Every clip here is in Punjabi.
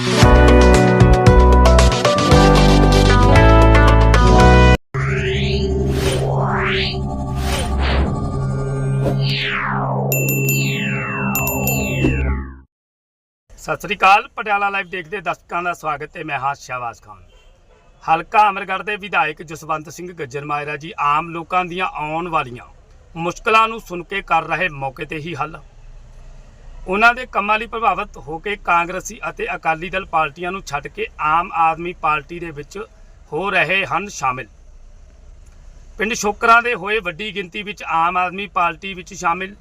ਸਤਿ ਸ੍ਰੀ ਅਕਾਲ, ਪਟਿਆਲਾ ਲਾਈਵ ਦੇਖਦੇ ਦਰਸ਼ਕਾਂ ਦਾ ਸਵਾਗਤ ਹੈ, ਮੈਂ ਹਾਂ ਸ਼ਹਿਬਾਜ਼ ਖਾਨ। ਹਲਕਾ ਅਮਰਗੜ੍ਹ ਦੇ ਵਿਧਾਇਕ ਜਸਵੰਤ ਸਿੰਘ ਗੱਜਰ ਮਾਇਰਾ ਜੀ ਆਮ ਲੋਕਾਂ ਦੀਆਂ ਆਉਣ ਵਾਲੀਆਂ ਮੁਸ਼ਕਲਾਂ ਨੂੰ ਸੁਣ ਕੇ ਕਰ ਰਹੇ ਮੌਕੇ ਤੇ ਹੀ ਹੱਲ। ਉਹਨਾਂ ਦੇ ਕੰਮਾਂ ਲਈ ਪ੍ਰਭਾਵਿਤ ਹੋ ਕੇ ਕਾਂਗਰਸੀ ਅਤੇ ਅਕਾਲੀ ਦਲ ਪਾਰਟੀਆਂ ਨੂੰ ਛੱਡ ਕੇ ਆਮ ਆਦਮੀ ਪਾਰਟੀ ਦੇ ਵਿੱਚ ਹੋ ਰਹੇ ਹਨ ਸ਼ਾਮਿਲ। ਪਿੰਡ ਸ਼ੋਕਰਾਂ ਦੇ ਹੋਏ ਵੱਡੀ ਗਿਣਤੀ ਵਿੱਚ ਆਮ ਆਦਮੀ ਪਾਰਟੀ ਵਿੱਚ ਸ਼ਾਮਿਲ।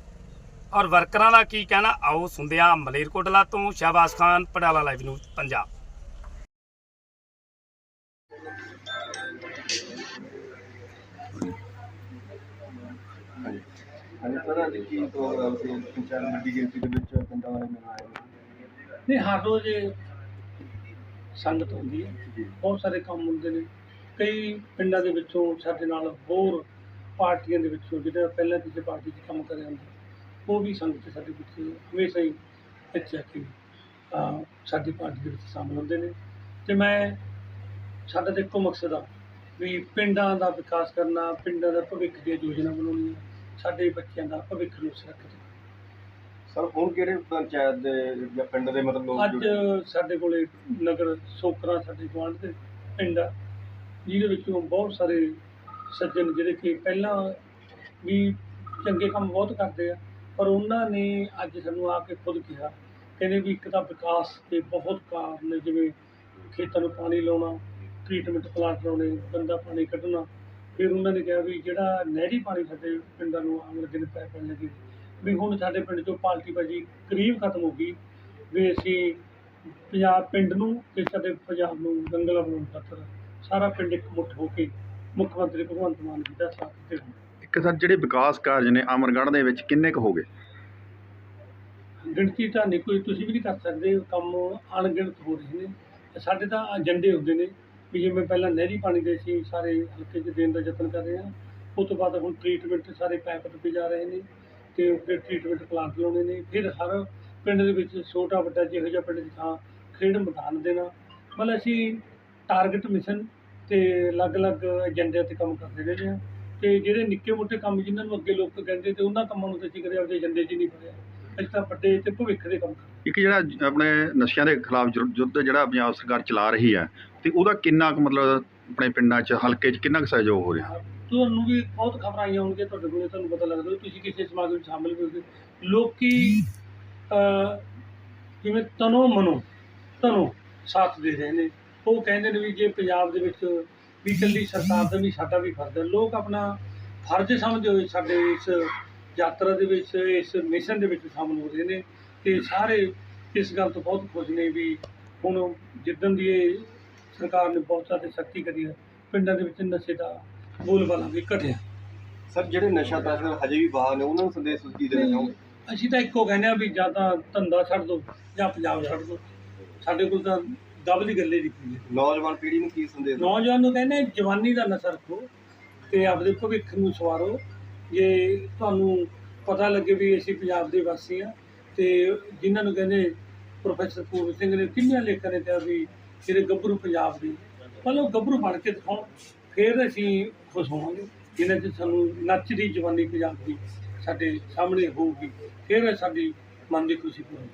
ਔਰ ਵਰਕਰਾਂ ਦਾ ਕੀ ਕਹਿਣਾ? ਆਓ ਸੁਣਦਿਆਂ ਮਲੇਰਕੋਟਲਾ ਤੋਂ ਸ਼ਹਿਬਾਜ਼ ਖਾਨ ਪਟਿਆਲਾ ਲਾਈਵ ਨਿਊਜ਼, ਪੰਜਾਬ। ਹਾਂਜੀ। ਹਾਂਜੀ ਸਰ ਅੱਜ ਕੀ ਪ੍ਰੋਗਰਾਮ ਸੀ? ਪੰਚਾਇਤ ਵੱਡੀ ਗਿਣਤੀ ਦੇ ਵਿੱਚ ਪਿੰਡਾਂ ਵਾਲੇ ਮਿਲ ਆਏ ਨੇ ਨਹੀਂ ਹਰ ਰੋਜ਼ ਸੰਗਤ ਹੁੰਦੀ ਹੈ। ਬਹੁਤ ਸਾਰੇ ਕੰਮ ਹੁੰਦੇ ਨੇ। ਕਈ ਪਿੰਡਾਂ ਦੇ ਵਿੱਚੋਂ ਸਾਡੇ ਨਾਲ ਹੋਰ ਪਾਰਟੀਆਂ ਦੇ ਵਿੱਚੋਂ ਜਿਹੜਾ ਪਹਿਲਾਂ ਕਿਸੇ ਪਾਰਟੀ 'ਚ ਕੰਮ ਕਰਿਆ ਹੁੰਦਾ ਉਹ ਵੀ ਸੰਗਤ ਸਾਡੇ ਵਿੱਚ ਹਮੇਸ਼ਾ ਹੀ ਇੱਥੇ ਆ ਕੇ ਸਾਡੀ ਪਾਰਟੀ ਦੇ ਵਿੱਚ ਸ਼ਾਮਲ ਹੁੰਦੇ ਨੇ। ਤੇ ਮੈਂ ਸਾਡਾ ਤਾਂ ਇੱਕੋ ਮਕਸਦ ਆ ਵੀ ਪਿੰਡਾਂ ਦਾ ਵਿਕਾਸ ਕਰਨਾ ਪਿੰਡਾਂ ਦਾ ਭਵਿੱਖ ਦੀਆਂ ਯੋਜਨਾ ਬਣਾਉਣੀਆਂ। ਸਾਡੇ ਬੱਚਿਆਂ ਦਾ ਭਵਿੱਖ ਨੂੰ ਸੁਰੱਖਿਅਤ ਸਰ ਹੁਣ ਕਿਹੜੇ ਪੰਚਾਇਤ ਦੇ ਜਾਂ ਪਿੰਡ ਦੇ ਮਤਲਬ ਲੋਕ ਅੱਜ ਜੁੜੇ? ਸਾਡੇ ਕੋਲੇ ਨਗਰ ਸੋਕਰਾ ਸਾਡੇ ਗੁਆਂਢ ਦੇ ਪਿੰਡ ਆ ਜਿਹਦੇ ਵਿੱਚੋਂ ਬਹੁਤ ਸਾਰੇ ਸੱਜਣ ਜਿਹੜੇ ਕਿ ਪਹਿਲਾਂ ਵੀ ਚੰਗੇ ਕੰਮ ਬਹੁਤ ਕਰਦੇ ਆ ਪਰ ਉਹਨਾਂ ਨੇ ਅੱਜ ਸਾਨੂੰ ਆ ਕੇ ਖੁਦ ਕਿਹਾ ਕਹਿੰਦੇ ਵੀ ਇੱਕ ਤਾਂ ਵਿਕਾਸ ਦੇ ਬਹੁਤ ਕਾਰਨ ਨੇ, ਜਿਵੇਂ ਖੇਤਾਂ ਨੂੰ ਪਾਣੀ ਲਾਉਣਾ ਟ੍ਰੀਟਮੈਂਟ ਪਲਾਂਟ ਲਾਉਣੇ ਗੰਦਾ ਪਾਣੀ ਕੱਢਣਾ ਫਿਰ ਉਹਨਾਂ ਨੇ ਕਿਹਾ ਵੀ ਜਿਹੜਾ ਨਹਿਰੀ ਪਾਣੀ ਸਾਡੇ ਪਿੰਡਾਂ ਨੂੰ ਆਉਣ ਲੱਗੇ ਨੇ ਪੈਪ ਲੱਗੇ ਵੀ ਹੁਣ ਸਾਡੇ ਪਿੰਡ ਚੋਂ ਪਾਲਟੀ ਬਾਜੀ ਕਰੀਬ ਖਤਮ ਹੋ ਗਈ ਵੀ ਅਸੀਂ ਪੰਜਾਬ ਪਿੰਡ ਨੂੰ ਤੇ ਸਾਡੇ ਪੰਜਾਬ ਨੂੰ ਦੰਗਲਾ ਬਣਾਉਣ ਖਾਤਰ ਸਾਰਾ ਪਿੰਡ ਇੱਕ ਮੁੱਠ ਹੋ ਕੇ ਮੁੱਖ ਮੰਤਰੀ ਭਗਵੰਤ ਮਾਨ ਜੀ ਦਾ ਸਾਥ ਦਿੱਤੇ ਇੱਕ ਸਰ ਜਿਹੜੇ ਵਿਕਾਸ ਕਾਰਜ ਨੇ ਅਮਰਗੜ੍ਹ ਦੇ ਵਿੱਚ ਕਿੰਨੇ ਕੁ ਹੋ ਗਏ? ਗਿਣਤੀ ਤਾਂ ਨਹੀਂ ਕੋਈ ਤੁਸੀਂ ਵੀ ਨਹੀਂ ਕਰ ਸਕਦੇ ਕੰਮ ਅਣਗਿਣਤ ਹੋ ਰਹੇ ਨੇ ਸਾਡੇ ਤਾਂ ਏਜੰਡੇ ਹੁੰਦੇ ਨੇ ਵੀ ਜਿਵੇਂ ਪਹਿਲਾਂ ਨਹਿਰੀ ਪਾਣੀ ਦੇ ਸੀ ਸਾਰੇ ਹਲਕੇ 'ਚ ਦੇਣ ਦਾ ਯਤਨ ਕਰ ਰਹੇ ਹਾਂ। ਉਸ ਤੋਂ ਬਾਅਦ ਹੁਣ ਟ੍ਰੀਟਮੈਂਟ ਸਾਰੇ ਪੈਪ ਤੇ ਜਾ ਰਹੇ ਨੇ ਤੇ ਫਿਰ ਟ੍ਰੀਟਮੈਂਟ ਪਲਾਂਟ ਲਾਉਣੇ ਨੇ। ਫਿਰ ਹਰ ਪਿੰਡ ਦੇ ਵਿੱਚ ਛੋਟਾ ਵੱਡਾ ਜਿਹੋ ਜਿਹਾ ਪਿੰਡ ਦੀ ਥਾਂ ਖੇਡ ਮੈਦਾਨ ਦੇਣਾ। ਮਤਲਬ ਅਸੀਂ ਟਾਰਗੇਟ ਮਿਸ਼ਨ ਤੇ ਅਲੱਗ-ਅਲੱਗ ਏਜੰਡਿਆਂ ਤੇ ਕੰਮ ਕਰਦੇ ਰਹੇ ਹਾਂ। ਤੇ ਜਿਹੜੇ ਨਿੱਕੇ ਮੋਟੇ ਕੰਮ ਜਿਨ੍ਹਾਂ ਨੂੰ ਅੱਗੇ ਲੋਕ ਕਹਿੰਦੇ ਤੇ ਉਹਨਾਂ ਕੰਮਾਂ ਨੂੰ ਤਾਂ ਅਸੀਂ ਕਦੇ ਆਪਦੇ ਏਜੰਡੇ 'ਚ ਨਹੀਂ ਫੜਿਆ। ਤਾਂ ਵੱਡੇ ਤੇ ਭਵਿੱਖ ਦੇ ਕੰਮ ਇੱਕ ਜਿਹੜਾ ਜ- ਆਪਣੇ ਨਸ਼ਿਆਂ ਦੇ ਖਿਲਾਫ ਜੁ- ਯੁੱਧ ਜਿਹੜਾ ਪੰਜਾਬ ਸਰਕਾਰ ਚਲਾ ਰਹੀ ਹੈ ਤੇ ਉਹਦਾ ਕਿੰਨਾ ਕੁ ਮਤਲਬ ਆਪਣੇ ਪਿੰਡਾਂ 'ਚ ਹਲਕੇ 'ਚ ਕਿੰਨਾ ਕੁ ਸਹਿਯੋਗ ਹੋ ਰਿਹਾ। ਤੁਹਾਨੂੰ ਵੀ ਬਹੁਤ ਖਬਰਾਂ ਆਈਆਂ ਹੋਣਗੀਆਂ ਤੁਹਾਡੇ ਕੋਲੇ ਤੁਹਾਨੂੰ ਪਤਾ ਲੱਗਦਾ ਤੁਸੀਂ ਕਿਸੇ ਸਮਾਗਮ ਵਿੱਚ ਸ਼ਾਮਿਲ ਵੀ ਹੋਗੇ। ਲੋਕੀ ਅਹ, ਜਿਵੇਂ ਤਨੋ ਮਨੋ ਤਨੋ ਸਾਥ ਦੇ ਰਹੇ ਨੇ। ਉਹ ਕਹਿੰਦੇ ਨੇ ਵੀ ਜੇ ਪੰਜਾਬ ਦੇ ਵਿੱਚ ਵੀ ਇਕੱਲੀ ਸਰਕਾਰ ਦਾ ਵੀ ਸਾਡਾ ਵੀ ਫਰਜ਼ ਹੈ। ਲੋਕ ਆਪਣਾ ਫਰਜ਼ ਸਮਝਦੇ ਹੋਏ ਸਾਡੇ ਇਸ ਯਾਤਰਾ ਦੇ ਵਿੱਚ ਇਸ ਮਿਸ਼ਨ ਦੇ ਵਿੱਚ ਸ਼ਾਮਲ ਹੋ ਰਹੇ ਨੇ ਤੇ ਸਾਰੇ ਇਸ ਗੱਲ ਤੋਂ ਬਹੁਤ ਖੁਸ਼ ਨੇ ਵੀ ਹੁਣ ਜਿੱਦਣ ਦੀ ਇਹ ਸਰਕਾਰ ਨੇ ਬਹੁਤ ਜ਼ਿਆਦਾ ਸਖਤੀ ਕਰੀ ਹੈ ਪਿੰਡਾਂ ਦੇ ਵਿੱਚ ਨਸ਼ੇ ਦਾ ਬੋਲਬਾਲਾ ਵੀ ਘਟਿਆ। ਸਰ ਜਿਹੜੇ ਨਸ਼ਾ ਤਸਕਰ ਹਜੇ ਵੀ ਬਾਹਰ ਨੇ ਉਹਨਾਂ ਨੂੰ ਸੰਦੇਸ਼ ਕੀ ਦੇਣਾ ਚਾਹੋਗੇ? ਅਸੀਂ ਤਾਂ ਇੱਕੋ ਕਹਿੰਦੇ ਆ ਵੀ ਜਾਂ ਤਾਂ ਧੰਦਾ ਛੱਡ ਦਿਓ ਜਾਂ ਪੰਜਾਬ ਛੱਡ ਦਿਓ। ਸਾਡੇ ਕੋਲ ਤਾਂ ਦਬ ਦੀ ਗੱਲੇ ਦੀ ਪਈ ਹੈ ਨੌਜਵਾਨ ਪੀੜ੍ਹੀ ਨੂੰ ਕੀ ਸੰਦੇਸ਼? ਨੌਜਵਾਨ ਨੂੰ ਕਹਿੰਦੇ ਜਵਾਨੀ ਦਾ ਨਸ਼ਾ ਰੱਖੋ ਤੇ ਆਪਦੇ ਭਵਿੱਖ ਨੂੰ ਸਵਾਰੋ। ਜੇ ਤੁਹਾਨੂੰ ਪਤਾ ਲੱਗੇ ਵੀ ਅਸੀਂ ਪੰਜਾਬ ਦੇ ਵਾਸੀ ਆ ਤੇ ਜਿਨ੍ਹਾਂ ਨੂੰ ਕਹਿੰਦੇ ਪ੍ਰੋਫੈਸਰ ਪੂਰਨ ਸਿੰਘ ਨੇ ਕਿੰਨੀਆਂ ਲੇਖਾਂ ਨੇ ਕਿਹਾ ਵੀ ਜਿਹੜੇ ਗੱਭਰੂ ਪੰਜਾਬ ਦੇ, ਮਤਲਬ ਗੱਭਰੂ ਬਣ ਕੇ ਦਿਖਾਉਣ, ਫਿਰ ਅਸੀਂ ਖੁਸ਼ ਹੋਵਾਂਗੇ। ਜਿਨ੍ਹਾਂ 'ਚ ਸਾਨੂੰ ਨੱਚਦੀ ਜਵਾਨੀ ਪੰਜਾਬ ਦੀ ਸਾਡੇ ਸਾਹਮਣੇ ਹੋਊਗੀ, ਫਿਰ ਸਾਡੀ ਮਨ ਦੀ ਖੁਸ਼ੀ ਪੂਰੀ